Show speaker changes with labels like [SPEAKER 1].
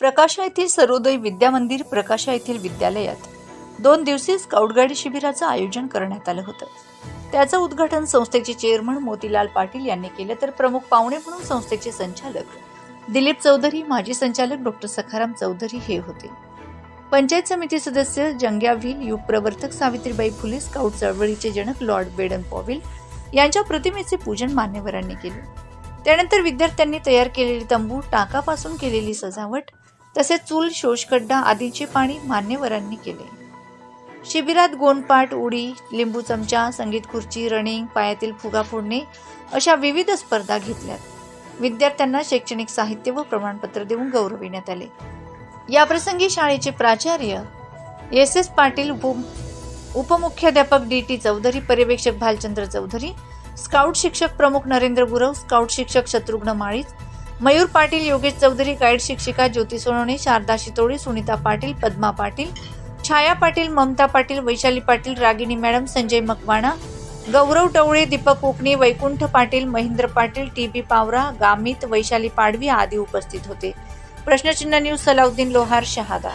[SPEAKER 1] प्रकाशा येथील सर्वोदय विद्या मंदिर प्रकाशा येथील विद्यालयात दोन दिवसीय स्काउट गाईड शिबिराचं आयोजन करण्यात आलं होतं. त्याचं उद्घाटन संस्थेचे चेअरमन मोतीलाल पाटील यांनी केलं. तर प्रमुख पाहुणे म्हणून संस्थेचे संचालक दिलीप चौधरी माजी संचालक डॉक्टर सखाराम चौधरी हे होते. पंचायत समिती सदस्य जंग्या व्हील युग प्रवर्तक सावित्रीबाई फुले स्काउट चळवळीचे जनक लॉर्ड बेडन पॉविल यांच्या प्रतिमेचे पूजन मान्यवरांनी केले. त्यानंतर विद्यार्थ्यांनी तयार केलेली तंबू टाकापासून केलेली सजावट तसेच चूल शोषखड्डा आदींचे पाणी मान्यवरांनी केले. शिबिरात गोंडपाट उडी लिंबू चमचा संगीत खुर्ची रनिंग पायातील फुगा फोडणे अशा विविध स्पर्धा घेतल्यात. विद्यार्थ्यांना शैक्षणिक साहित्य व प्रमाणपत्र देऊन गौरविण्यात आले. याप्रसंगी शाळेचे प्राचार्य एस एस पाटील उप उपमुख्याध्यापक डी टी चौधरी पर्यवेक्षक भालचंद्र चौधरी स्काउट शिक्षक प्रमुख नरेंद्र गुरव स्काउट शिक्षक शत्रुघ्न माळीच मयूर पाटील योगेश चौधरी गाईड शिक्षिका Jyoti Sonawane Sharada Shitoli Sunita Patil Padma Patil Chhaya Patil Mamta Patil Vaishali Patil Ragini madam Sanjay Makwana Gaurav Tawale Deepak Kokane Vaikunth Patil Mahendra Patil T B Pawara Gamit Vaishali Padvi आदी उपस्थित होते. प्रश्नचिन्ह news Salauddin लोहार शहादा.